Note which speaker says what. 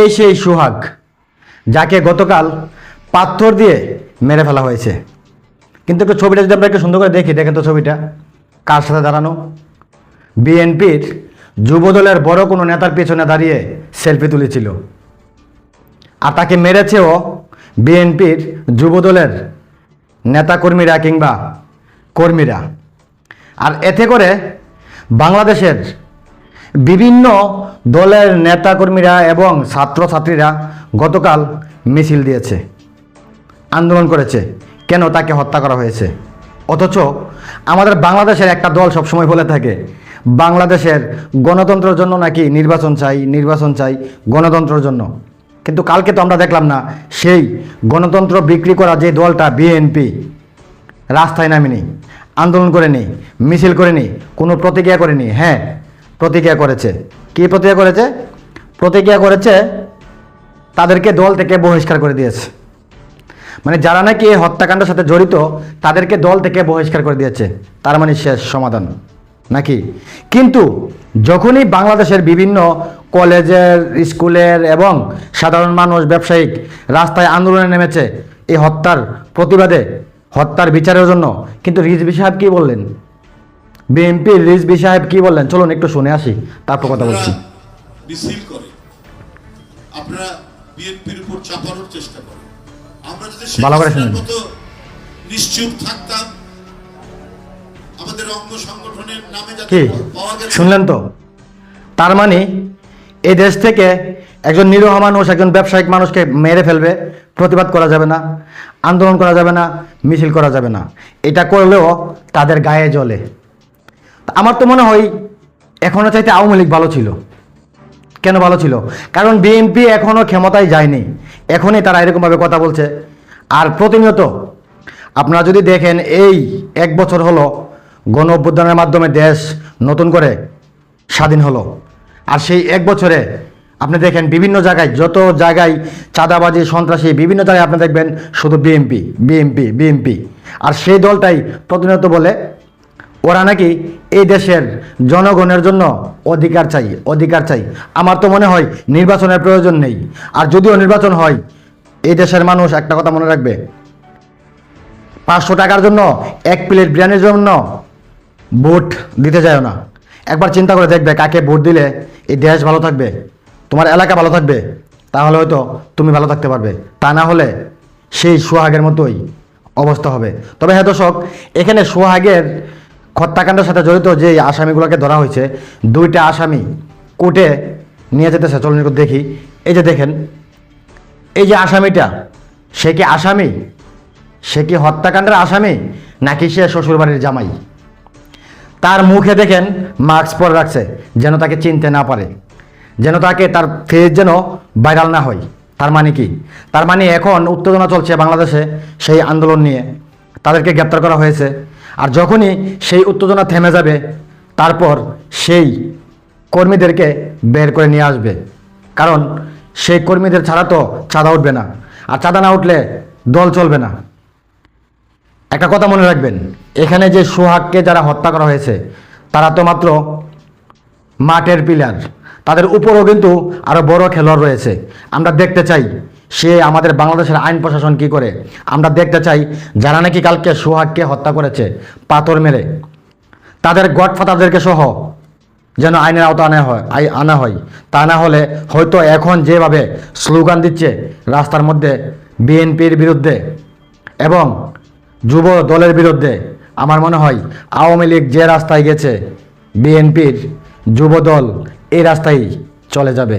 Speaker 1: এই সেই সুহাগ, যাকে গতকাল পাথর দিয়ে মেরে ফেলা হয়েছে। কিন্তু একটু ছবিটা যদি আমরা একটু সুন্দর করে দেখি, দেখেন তো ছবিটা, কার সাথে দাঁড়ানো? বিএনপির যুবদলের বড় কোনো নেতার পেছনে দাঁড়িয়ে সেলফি তুলেছিল। আর তাকে মেরেছেও বিএনপির যুবদলের নেতাকর্মীরা কিংবা কর্মীরা। আর এতে করে বাংলাদেশের বিভিন্ন দলের নেতাকর্মীরা এবং ছাত্রছাত্রীরা গতকাল মিছিল দিয়েছে, আন্দোলন করেছে। কেন তাকে হত্যা করা হয়েছে? অথচ আমাদের বাংলাদেশের একটা দল সবসময় বলে থাকে, বাংলাদেশের গণতন্ত্রের জন্য নাকি নির্বাচন চাই নির্বাচন চাই গণতন্ত্রের জন্য। কিন্তু কালকে তো আমরা দেখলাম না, সেই গণতন্ত্র বিক্রি করা যে দলটা বিএনপি, রাস্তায় নামেনি, আন্দোলন করেনি, মিছিল করেনি, কোনো প্রতিক্রিয়া করেনি। হ্যাঁ প্রতিক্রিয়া করেছে। কি প্রতিক্রিয়া করেছে? প্রতিক্রিয়া করেছে তাদেরকে দল থেকে বহিষ্কার করে দিয়েছে। মানে যারা নাকি এই হত্যাকাণ্ডের সাথে জড়িত, তাদেরকে দল থেকে বহিষ্কার করে দিয়েছে। তার মানে শেষ সমাধান। নাকি? কিন্তু যখনই বাংলাদেশের বিভিন্ন কলেজের, স্কুলের এবং সাধারণ মানুষ, ব্যবসায়িক রাস্তায় আন্দোলনে নেমেছে এই হত্যার প্রতিবাদে, হত্যার বিচারের জন্য। কিন্তু রিজভি সাহেব কী বললেন? বিএনপির রিজভি সাহেব কি বললেন? চলুন একটু শুনে আসি। তারপর কথা বলছি।
Speaker 2: মিছিল করে আপনারা বিএনপির উপর চাপানোর চেষ্টা করেন। আমরা যদি
Speaker 1: ভালো করে শুনুন।
Speaker 2: নিশ্চুপ থাকতাম আমাদের অঙ্গ সংগঠনের নামে
Speaker 1: কি? শুনলেন তো? তার মানে এই দেশ থেকে একজন নিরীহ মানুষ একজন ব্যবসায়িক মানুষকে মেরে ফেলবে প্রতিবাদ করা যাবে না আন্দোলন করা যাবে না মিছিল করা যাবে না। এটা করলেও তাদের গায়ে জ্বলে তা আমার তো মনে হয় এখনও চাইতে আওয়ামী লীগ ভালো ছিল। কেন ভালো ছিল? কারণ বিএনপি এখনও ক্ষমতায় যায়নি। এখনই তারা এরকমভাবে কথা বলছে। আর প্রতিনিয়ত আপনারা যদি দেখেন, এই এক বছর হলো গণ অভ্যুত্থানের মাধ্যমে দেশ নতুন করে স্বাধীন হলো। আর সেই এক বছরে আপনি দেখেন বিভিন্ন জায়গায়, যত জায়গায় চাঁদাবাজি, সন্ত্রাসী, বিভিন্ন জায়গায় আপনি দেখবেন শুধু বিএমপি বিএমপি বিএমপি আর সেই দলটাই প্রতিনিয়ত বলে ওরা নাকি এই দেশের জনগণের জন্য অধিকার চাই অধিকার চাই। আমার তো মনে হয় নির্বাচনের প্রয়োজন নেই। আর যদিও নির্বাচন হয়, এই দেশের মানুষ একটা কথা মনে রাখবে। পাঁচশো টাকার জন্য এক প্লেট বিরিয়ানির জন্য ভোট দিতে যায় না। একবার চিন্তা করে দেখবে কাকে ভোট দিলে এই দেশ ভালো থাকবে, তোমার এলাকা ভালো থাকবে। তাহলে হয়তো তুমি ভালো থাকতে পারবে। তা না হলে সেই সোহাগের মতোই অবস্থা হবে। তবে হ্যাঁ দর্শক, এখানে সোহাগের হত্যাকাণ্ডের সাথে জড়িত যে আসামিগুলোকে ধরা হয়েছে, দুইটা আসামি কোর্টে নিয়ে যেতেছে। চলুন দেখি। এই যে দেখেন, এই যে আসামিটা, সে কি আসামি? সে কি হত্যাকাণ্ডের আসামি? নাকি সে শ্বশুরবাড়ির জামাই? তার মুখে দেখেন, মাস্ক পরে রাখছে, যেন তাকে চিনতে না পারে। যেন তাকে তার ফেস যেন ভাইরাল না হয়। তার মানে কি? তার মানে এখন উত্তেজনা চলছে বাংলাদেশে সেই আন্দোলন নিয়ে। তাদেরকে গ্রেপ্তার করা হয়েছে। আর যখনই সেই উত্তেজনা থেমে যাবে, তারপর সেই কর্মীদেরকে বের করে নিয়ে আসবে। কারণ সেই কর্মীদের ছাড়া তো চাঁদা উঠবে না। আর চাঁদা না উঠলে দল চলবে না। একটা কথা মনে রাখবেন, এখানে যে সোহাগকে যারা হত্যা করা হয়েছে, তারা তো মাত্র মাঠের পিলার। তাদের উপরও কিন্তু আরও বড় খেলোয়াড় রয়েছে। আমরা দেখতে চাই সে আমাদের বাংলাদেশের আইন প্রশাসন কি করে? আমরা দেখতে চাই যারা নাকি কালকে সোহাগকে হত্যা করেছে, পাথর মেরে। তাদের গডফাদারদেরকে সহ যেন আইনের আওতা আনা হয়, আই আনা হয়। তা না হলে হয়তো এখন যেভাবে স্লোগান দিচ্ছে রাস্তার মধ্যে বিএনপির বিরুদ্ধে এবং যুব দলের বিরুদ্ধে, আমার মনে হয় আওয়ামী লীগ যে রাস্তায় গেছে, বিএনপির যুব দল এই রাস্তায় চলে যাবে।